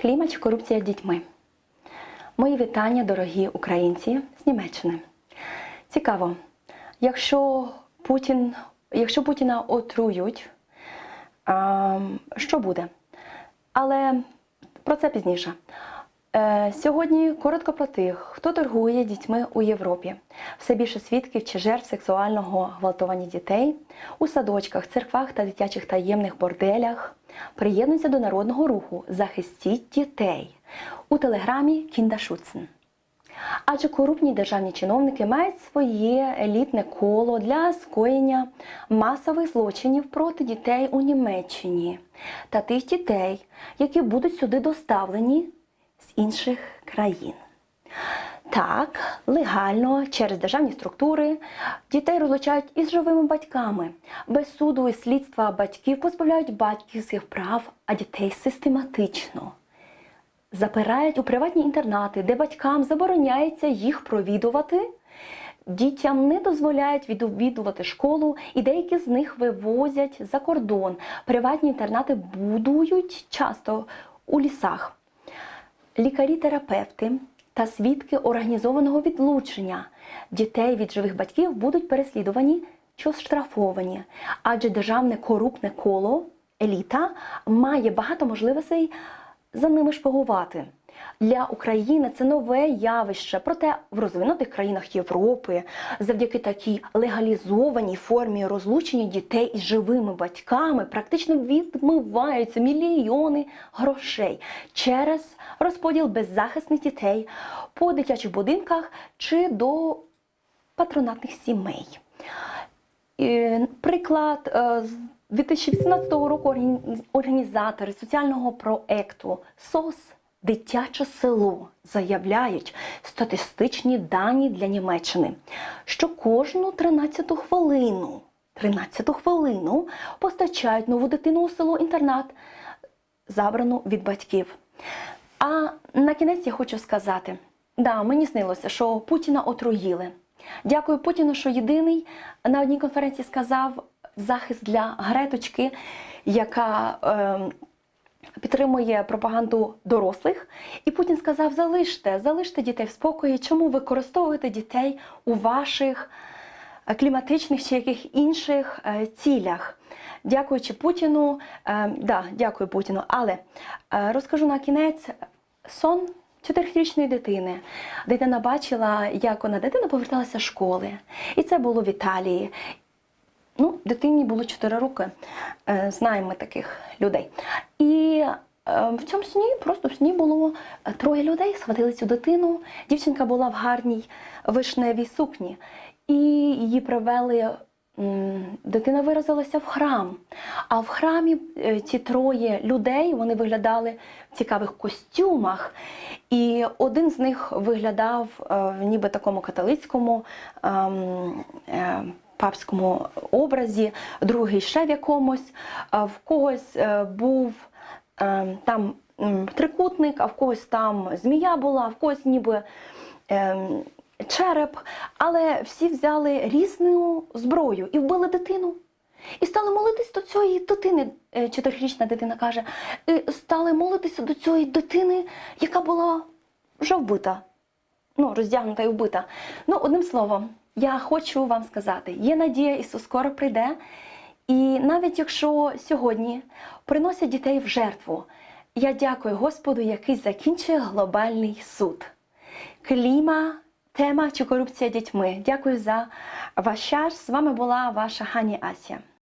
Клімат чи корупція дітьми. Мої вітання, дорогі українці з Німеччини. Цікаво, якщо Путін, якщо Путіна отрують, що буде? Але про це пізніше. Е, Сьогодні коротко про тих, хто торгує дітьми у Європі. Все більше свідків чи жертв сексуального гвалтування дітей у садочках, церквах та дитячих таємних борделях. Приєднуються до народного руху Захистіть дітей у телеграмі Кіндашуцен. Адже корупні державні чиновники мають своє елітне коло для скоєння масових злочинів проти дітей у Німеччині та тих дітей, які будуть сюди доставлені з інших країн. Так, легально через державні структури дітей розлучають із живими батьками. Без суду і слідства батьків позбавляють батьківських прав, а дітей систематично запирають у приватні інтернати, де батькам забороняється їх провідувати. Дітям не дозволяють відвідувати школу, і деякі з них вивозять за кордон. Приватні інтернати будують часто у лісах. Лікарі-терапевти та свідки організованого відлучення дітей від живих батьків будуть переслідувані чи штрафовані, адже державне корупне коло, еліта, має багато можливостей за ними шпигувати. Для України це нове явище. Проте в розвинутих країнах Європи завдяки такій легалізованій формі розлучення дітей із живими батьками практично відмиваються мільйони грошей через розподіл беззахисних дітей по дитячих будинках чи до патронатних сімей. Приклад е, з 2018 року організатори соціального проекту СОС Дитяче село заявляють статистичні дані для Німеччини, що кожну 13 хвилину, 13 хвилину постачають нову дитину у село інтернат, забрану від батьків. А на кінець я хочу сказати: да, мені снилося, що Путіна отруїли. Дякую Путіну, що єдиний на одній конференції сказав захист для Греточки, яка е, підтримує пропаганду дорослих. І Путін сказав: залиште, залиште дітей в спокої. Чому використовуєте дітей у ваших е, кліматичних чи яких інших е, цілях? Дякуючи Путіну, е, да, дякую Путіну. Але розкажу на кінець сон чотирирічної дитини. Дитина бачила, як вона дитина поверталася з школи. І це було в Італії. Ну, дитині було 4 роки. Е, Знаємо таких людей. І е, в цьому сні, просто в сні було е, троє людей, схватили цю дитину. Дівчинка була в гарній вишневій сукні. І її привели. Дитина виразилася в храм. А в храмі е, ці троє людей вони виглядали в цікавих костюмах. І один з них виглядав е, в ніби такому католицькому ем, е, папському образі, другий ще в якомусь, в когось е, був е, там трикутник, а в когось там змія була, в когось ніби. ем, Череп, але всі взяли різну зброю і вбили дитину. І стали молитись до цієї дитини. Е, Чотирирічна дитина каже, і стали молитися до цієї дитини, яка була вже вбита ну, роздягнута і вбита. Ну, одним словом, я хочу вам сказати: є надія, Ісус скоро прийде. І навіть якщо сьогодні приносять дітей в жертву, я дякую Господу, який закінчує глобальний суд. Кліма, тема чи корупція дітьми. Дякую за ваш час. З вами була ваша Хані Ася.